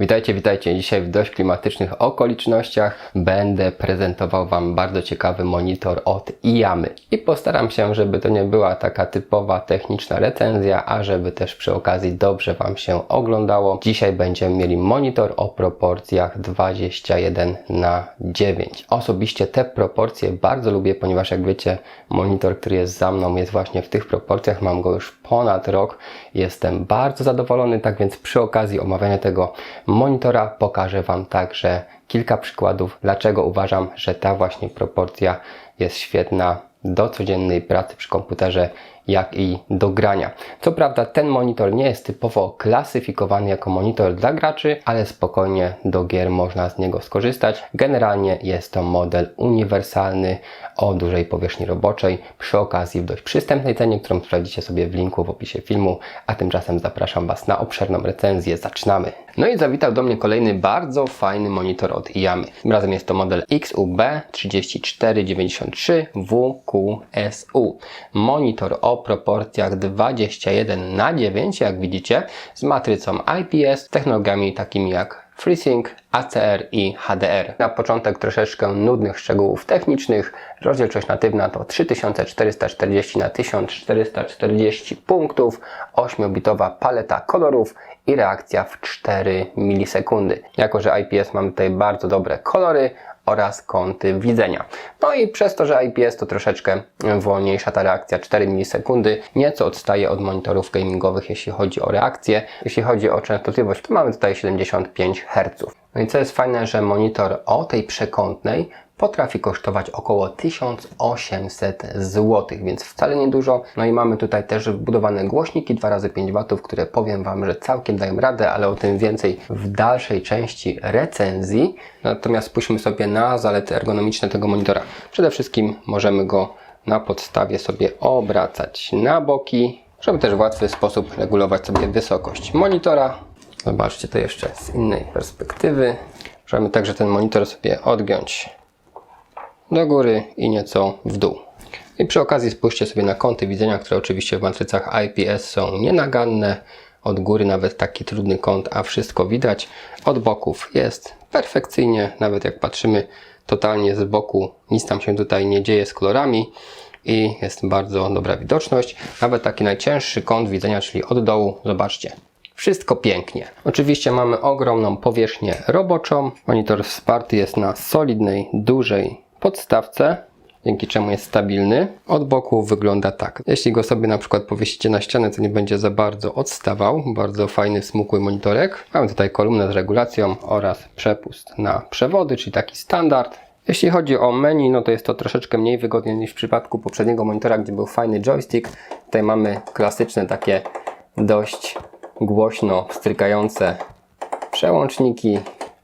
Witajcie, witajcie. Dzisiaj w dość klimatycznych okolicznościach będę prezentował Wam bardzo ciekawy monitor od Iamy. I postaram się, żeby to nie była taka typowa techniczna recenzja, a żeby też przy okazji dobrze Wam się oglądało. Dzisiaj będziemy mieli monitor o proporcjach 21 na 9. Osobiście te proporcje bardzo lubię, ponieważ jak wiecie, monitor, który jest za mną jest właśnie w tych proporcjach. Mam go już ponad rok. Jestem bardzo zadowolony, tak więc przy okazji omawiania tego monitora pokażę Wam także kilka przykładów, dlaczego uważam, że ta właśnie proporcja jest świetna do codziennej pracy przy komputerze, jak i do grania. Co prawda ten monitor nie jest typowo klasyfikowany jako monitor dla graczy, ale spokojnie do gier można z niego skorzystać. Generalnie jest to model uniwersalny o dużej powierzchni roboczej, przy okazji w dość przystępnej cenie, którą sprawdzicie sobie w linku w opisie filmu, a tymczasem zapraszam Was na obszerną recenzję. Zaczynamy! No i zawitał do mnie kolejny bardzo fajny monitor od Iamy. Tym razem jest to model XUB3493WQSU. Monitor o proporcjach 21 na 9, jak widzicie, z matrycą IPS, technologiami takimi jak FreeSync, ACR i HDR. Na początek troszeczkę nudnych szczegółów technicznych. Rozdzielczość natywna to 3440 na 1440 punktów, 8-bitowa paleta kolorów i reakcja w 4 milisekundy. Jako, że IPS mamy tutaj bardzo dobre kolory oraz kąty widzenia. No i przez to, że IPS to troszeczkę wolniejsza ta reakcja 4 milisekundy, nieco odstaje od monitorów gamingowych, jeśli chodzi o reakcję. Jeśli chodzi o częstotliwość, to mamy tutaj 75 Hz. No i co jest fajne, że monitor o tej przekątnej potrafi kosztować około 1800 zł, więc wcale niedużo. No i mamy tutaj też wbudowane głośniki 2x5 W, które powiem Wam, że całkiem dają radę, ale o tym więcej w dalszej części recenzji. Natomiast spójrzmy sobie na zalety ergonomiczne tego monitora. Przede wszystkim możemy go na podstawie sobie obracać na boki, żeby też w łatwy sposób regulować sobie wysokość monitora. Zobaczcie to jeszcze z innej perspektywy. Możemy także ten monitor sobie odgiąć do góry i nieco w dół. I przy okazji spójrzcie sobie na kąty widzenia, które oczywiście w matrycach IPS są nienaganne. Od góry nawet taki trudny kąt, a wszystko widać. Od boków jest perfekcyjnie, nawet jak patrzymy totalnie z boku, nic tam się tutaj nie dzieje z kolorami i jest bardzo dobra widoczność. Nawet taki najcięższy kąt widzenia, czyli od dołu, zobaczcie, wszystko pięknie. Oczywiście mamy ogromną powierzchnię roboczą. Monitor wsparty jest na solidnej, dużej podstawce, dzięki czemu jest stabilny. Od boku wygląda tak. Jeśli go sobie na przykład powiesicie na ścianę, to nie będzie za bardzo odstawał. Bardzo fajny, smukły monitorek. Mamy tutaj kolumnę z regulacją oraz przepust na przewody, czyli taki standard. Jeśli chodzi o menu, no to jest to troszeczkę mniej wygodnie niż w przypadku poprzedniego monitora, gdzie był fajny joystick. Tutaj mamy klasyczne takie dość głośno strykające przełączniki,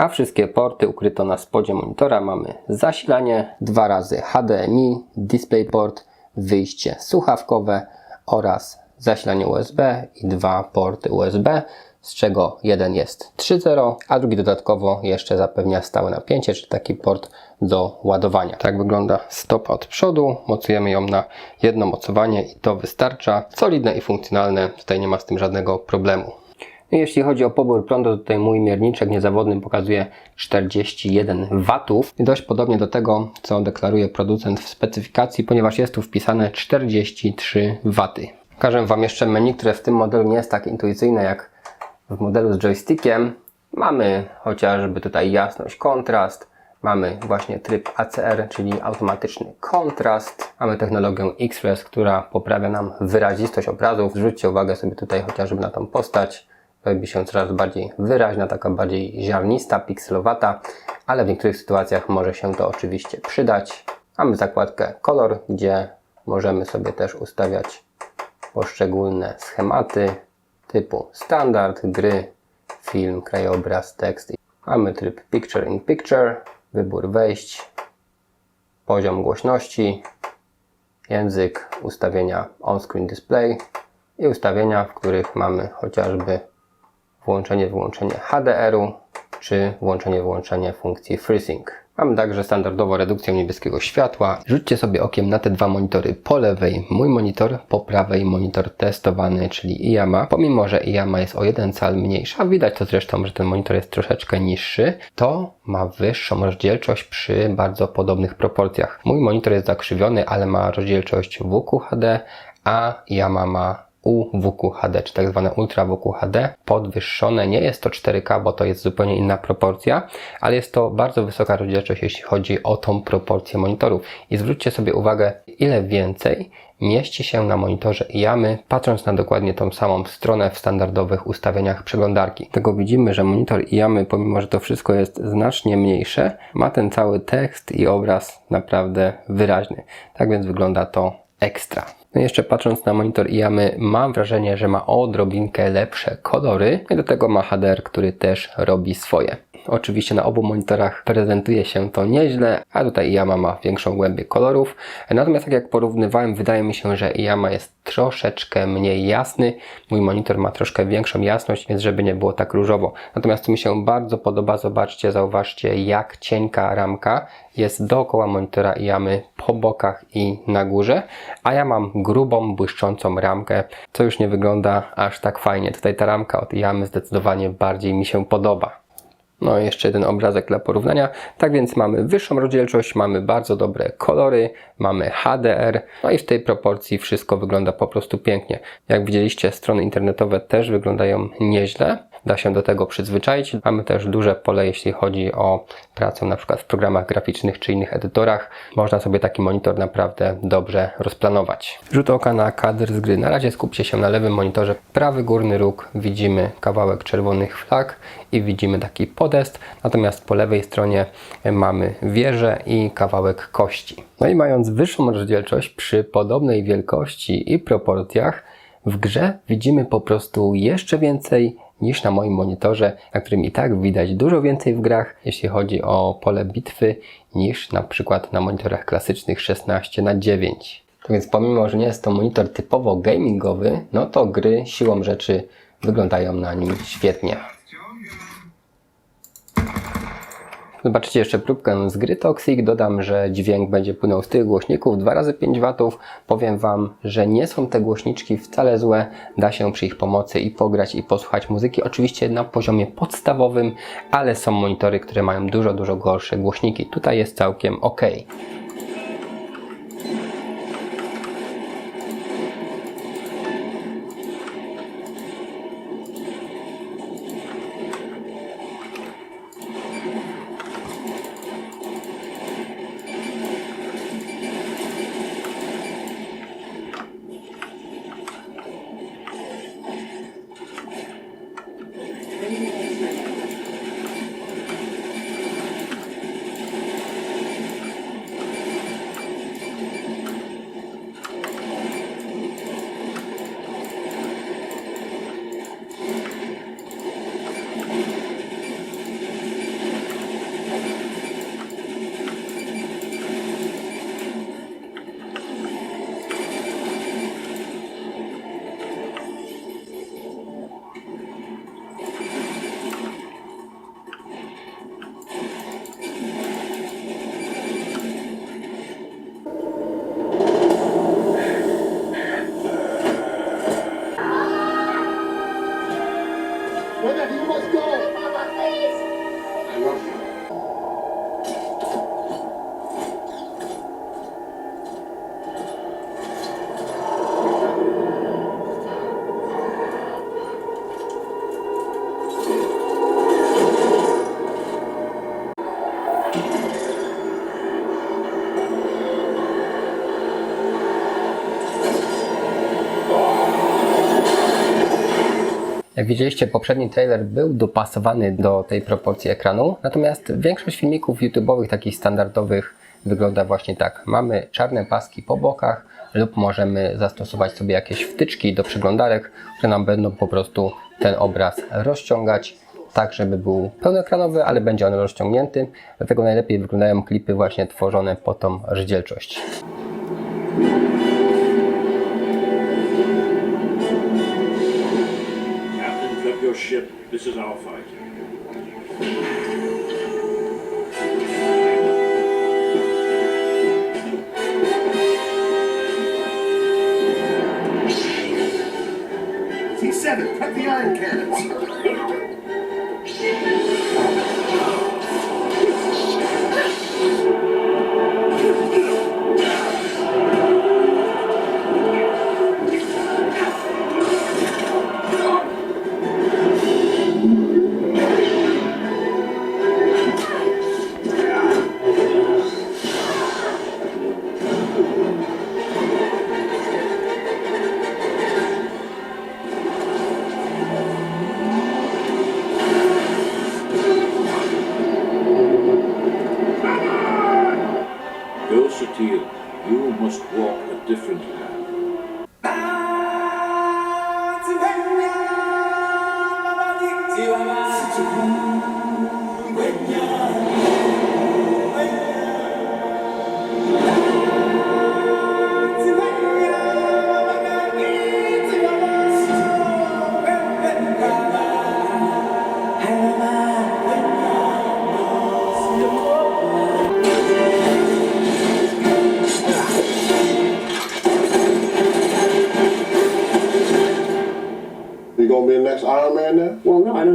a wszystkie porty ukryto na spodzie monitora. Mamy zasilanie, dwa razy HDMI, DisplayPort, wyjście słuchawkowe oraz zasilanie USB i dwa porty USB, z czego jeden jest 3.0, a drugi dodatkowo jeszcze zapewnia stałe napięcie, czyli taki port do ładowania. Tak wygląda stopa od przodu. Mocujemy ją na jedno mocowanie i to wystarcza. Solidne i funkcjonalne, tutaj nie ma z tym żadnego problemu. Jeśli chodzi o pobór prądu, to tutaj mój mierniczek niezawodny pokazuje 41 W. Dość podobnie do tego, co deklaruje producent w specyfikacji, ponieważ jest tu wpisane 43 W. Pokażę Wam jeszcze menu, które w tym modelu nie jest tak intuicyjne jak w modelu z joystickiem. Mamy chociażby tutaj jasność, kontrast, Mamy właśnie tryb ACR, czyli automatyczny kontrast. Mamy technologię X-Res, która poprawia nam wyrazistość obrazów. Zwróćcie uwagę sobie tutaj chociażby na tą postać. Robi się coraz bardziej wyraźna, taka bardziej ziarnista, pikselowata, ale w niektórych sytuacjach może się to oczywiście przydać. Mamy zakładkę kolor, gdzie możemy sobie też ustawiać poszczególne schematy typu standard, gry, film, krajobraz, tekst. Mamy tryb Picture in Picture, wybór wejść, poziom głośności, język, ustawienia on-screen display i ustawienia, w których mamy chociażby włączenie, wyłączenie HDR-u czy włączenie, wyłączenie funkcji FreeSync. Mamy także standardowo redukcję niebieskiego światła. Rzućcie sobie okiem na te dwa monitory po lewej. Mój monitor, po prawej monitor testowany, czyli IAMA. Pomimo, że IAMA jest o jeden cal mniejsza, widać to zresztą, że ten monitor jest troszeczkę niższy, to ma wyższą rozdzielczość przy bardzo podobnych proporcjach. Mój monitor jest zakrzywiony, ale ma rozdzielczość WQHD, a IAMA ma UWQHD, czy tak zwane Ultra WQHD, podwyższone. Nie jest to 4K, bo to jest zupełnie inna proporcja, ale jest to bardzo wysoka rozdzielczość, jeśli chodzi o tą proporcję monitorów. I zwróćcie sobie uwagę, ile więcej mieści się na monitorze IAMY, patrząc na dokładnie tą samą stronę w standardowych ustawieniach przeglądarki. Tego widzimy, że monitor IAMY, pomimo że to wszystko jest znacznie mniejsze, ma ten cały tekst i obraz naprawdę wyraźny. Tak więc wygląda to ekstra. No i jeszcze patrząc na monitor IAMY, mam wrażenie, że ma odrobinkę lepsze kolory i do tego ma HDR, który też robi swoje. Oczywiście na obu monitorach prezentuje się to nieźle, a tutaj IAMA ma większą głębię kolorów. Natomiast tak jak porównywałem, wydaje mi się, że IAMA jest troszeczkę mniej jasny. Mój monitor ma troszkę większą jasność, więc żeby nie było tak różowo. Natomiast co mi się bardzo podoba, zobaczcie, zauważcie jak cienka ramka jest dookoła monitora IAMY po bokach i na górze, a ja mam grubą, błyszczącą ramkę, co już nie wygląda aż tak fajnie. Tutaj ta ramka od IAMY zdecydowanie bardziej mi się podoba. No jeszcze jeden obrazek dla porównania. Tak więc mamy wyższą rozdzielczość, mamy bardzo dobre kolory, mamy HDR, no i w tej proporcji wszystko wygląda po prostu pięknie. Jak widzieliście, strony internetowe też wyglądają nieźle. Da się do tego przyzwyczaić. Mamy też duże pole, jeśli chodzi o pracę na przykład w programach graficznych czy innych edytorach. Można sobie taki monitor naprawdę dobrze rozplanować. Rzut oka na kadr z gry. Na razie skupcie się na lewym monitorze. Prawy górny róg widzimy kawałek czerwonych flag i widzimy taki podest. Natomiast po lewej stronie mamy wieżę i kawałek kości. No i mając wyższą rozdzielczość przy podobnej wielkości i proporcjach, w grze widzimy po prostu jeszcze więcej niż na moim monitorze, na którym i tak widać dużo więcej w grach, jeśli chodzi o pole bitwy, niż na przykład na monitorach klasycznych 16 na 9 Tak więc pomimo, że nie jest to monitor typowo gamingowy, no to gry siłą rzeczy wyglądają na nim świetnie. Zobaczycie jeszcze próbkę z gry Toxic. Dodam, że dźwięk będzie płynął z tych głośników 2 razy 5 W. Powiem Wam, że nie są te głośniczki wcale złe. Da się przy ich pomocy i pograć i posłuchać muzyki. Oczywiście na poziomie podstawowym, ale są monitory, które mają dużo, dużo gorsze głośniki. Tutaj jest całkiem ok. Yeah. Jak widzieliście, poprzedni trailer był dopasowany do tej proporcji ekranu, natomiast większość filmików YouTube'owych, takich standardowych, wygląda właśnie tak. Mamy czarne paski po bokach lub możemy zastosować sobie jakieś wtyczki do przeglądarek, które nam będą po prostu ten obraz rozciągać tak, żeby był pełnoekranowy, ale będzie on rozciągnięty. Dlatego najlepiej wyglądają klipy właśnie tworzone po tą rozdzielczość. ship. This is our fight. T7, cut the iron cannons.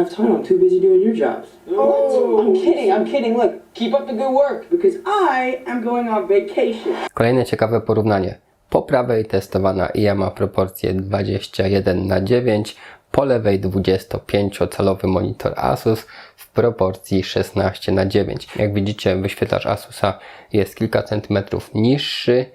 No, have time. I'm too busy doing your jobs. What? I'm kidding. I'm kidding. Look, keep up the good work because I am going on vacation. Kolejne ciekawe porównanie. Po prawej testowana IA ma proporcje 21 na 9, po lewej 25-calowy monitor Asus w proporcji 16 na 9. Jak widzicie, wyświetlacz Asusa jest kilka centymetrów niższy,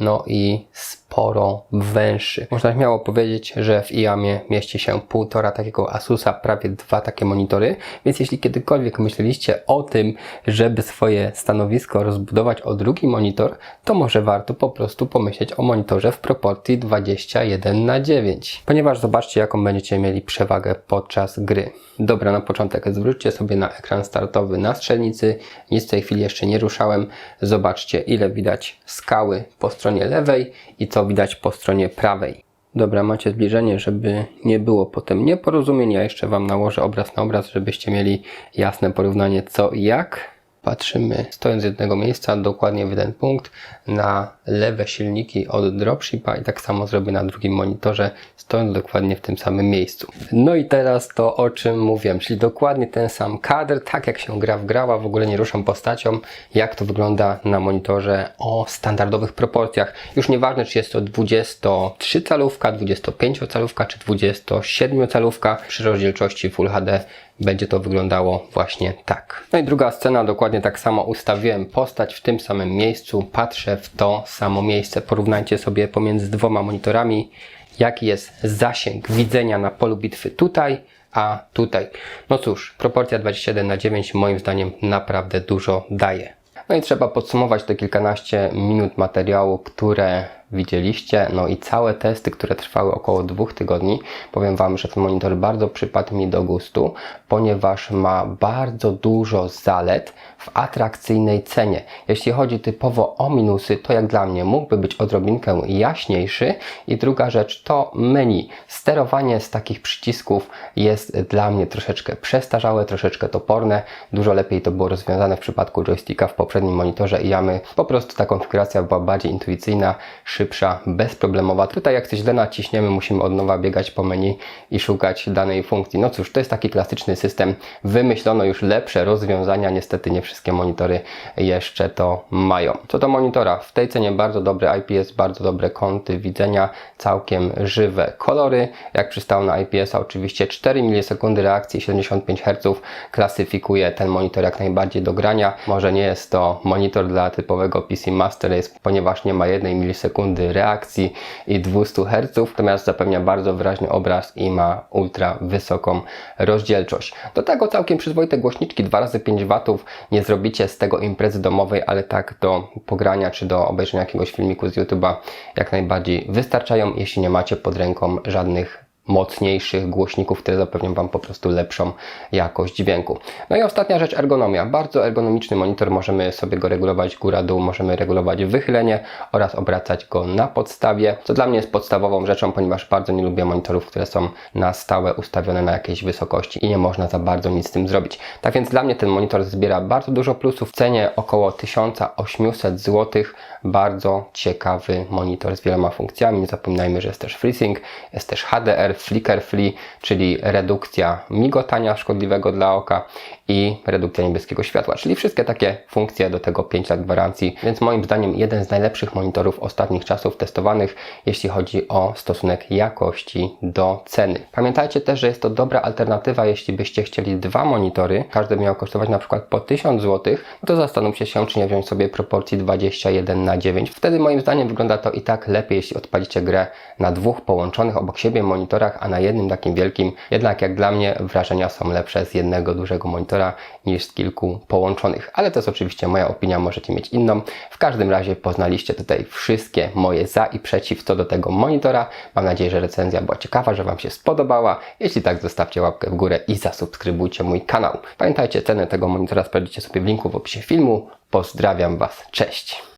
no i sporo węższy. Można śmiało powiedzieć, że w IAMie mieści się półtora takiego Asusa, prawie dwa takie monitory, więc jeśli kiedykolwiek myśleliście o tym, żeby swoje stanowisko rozbudować o drugi monitor, to może warto po prostu pomyśleć o monitorze w proporcji 21 na 9. Ponieważ zobaczcie, jaką będziecie mieli przewagę podczas gry. Dobra, na początek zwróćcie sobie na ekran startowy na strzelnicy. Nic w tej chwili jeszcze nie ruszałem. Zobaczcie, ile widać skały po stronie lewej i co widać po stronie prawej. Dobra, macie zbliżenie, żeby nie było potem nieporozumień. Ja jeszcze Wam nałożę obraz na obraz, żebyście mieli jasne porównanie co i jak. Patrzymy, stojąc z jednego miejsca, dokładnie w jeden punkt, na lewe silniki od dropshipa i tak samo zrobię na drugim monitorze, stojąc dokładnie w tym samym miejscu. No i teraz to, o czym mówiłem, czyli dokładnie ten sam kadr, tak jak się gra wgrała, w ogóle nie ruszam postacią, jak to wygląda na monitorze o standardowych proporcjach. Już nieważne, czy jest to 23 calówka, 25 calówka, czy 27 calówka, przy rozdzielczości Full HD będzie to wyglądało właśnie tak. No i druga scena, dokładnie tak samo ustawiłem postać w tym samym miejscu, patrzę w to samo miejsce. Porównajcie sobie pomiędzy dwoma monitorami, jaki jest zasięg widzenia na polu bitwy tutaj, a tutaj. No cóż, proporcja 21 na 9 moim zdaniem naprawdę dużo daje. No i trzeba podsumować te kilkanaście minut materiału, które widzieliście, no i całe testy, które trwały około dwóch tygodni. Powiem Wam, że ten monitor bardzo przypadł mi do gustu, ponieważ ma bardzo dużo zalet w atrakcyjnej cenie. Jeśli chodzi typowo o minusy, to jak dla mnie mógłby być odrobinkę jaśniejszy. I druga rzecz to menu. Sterowanie z takich przycisków jest dla mnie troszeczkę przestarzałe, troszeczkę toporne. Dużo lepiej to było rozwiązane w przypadku joysticka w poprzednim monitorze i jamy. Po prostu ta konfiguracja była bardziej intuicyjna, szybsza, bezproblemowa. Tutaj jak coś źle naciśniemy, musimy od nowa biegać po menu i szukać danej funkcji. No cóż, to jest taki klasyczny system. Wymyślono już lepsze rozwiązania, niestety nie wszystkie monitory jeszcze to mają. Co do monitora, w tej cenie bardzo dobry IPS, bardzo dobre kąty widzenia, całkiem żywe kolory. Jak przystało na IPS, oczywiście 4 milisekundy reakcji, 75 Hz klasyfikuje ten monitor jak najbardziej do grania. Może nie jest to monitor dla typowego PC Master Race, ponieważ nie ma 1 milisekundy reakcji i 200 Hz, natomiast zapewnia bardzo wyraźny obraz i ma ultra wysoką rozdzielczość. Do tego całkiem przyzwoite głośniczki 2x5 W. Nie zrobicie z tego imprezy domowej, ale tak do pogrania czy do obejrzenia jakiegoś filmiku z YouTube'a jak najbardziej wystarczają, jeśli nie macie pod ręką żadnych mocniejszych głośników, które zapewnią Wam po prostu lepszą jakość dźwięku. No i ostatnia rzecz, ergonomia. Bardzo ergonomiczny monitor, możemy sobie go regulować góra-dół, możemy regulować wychylenie oraz obracać go na podstawie, co dla mnie jest podstawową rzeczą, ponieważ bardzo nie lubię monitorów, które są na stałe ustawione na jakiejś wysokości i nie można za bardzo nic z tym zrobić. Tak więc dla mnie ten monitor zbiera bardzo dużo plusów w cenie około 1800 zł. Bardzo ciekawy monitor z wieloma funkcjami. Nie zapominajmy, że jest też FreeSync, jest też HDR, Flicker Free, czyli redukcja migotania szkodliwego dla oka i redukcja niebieskiego światła, czyli wszystkie takie funkcje do tego 5 lat gwarancji, więc moim zdaniem jeden z najlepszych monitorów ostatnich czasów testowanych, jeśli chodzi o stosunek jakości do ceny. Pamiętajcie też, że jest to dobra alternatywa, jeśli byście chcieli dwa monitory, każdy miał kosztować na przykład po 1000 zł, no to zastanówcie się, czy nie wziąć sobie proporcji 21 na 9. Wtedy moim zdaniem wygląda to i tak lepiej, jeśli odpalicie grę na dwóch połączonych obok siebie monitorach, a na jednym takim wielkim. Jednak jak dla mnie wrażenia są lepsze z jednego dużego monitora niż z kilku połączonych. Ale to jest oczywiście moja opinia, możecie mieć inną. W każdym razie poznaliście tutaj wszystkie moje za i przeciw co do tego monitora. Mam nadzieję, że recenzja była ciekawa, że Wam się spodobała. Jeśli tak, zostawcie łapkę w górę i zasubskrybujcie mój kanał. Pamiętajcie, cenę tego monitora sprawdzicie sobie w linku w opisie filmu. Pozdrawiam Was, cześć!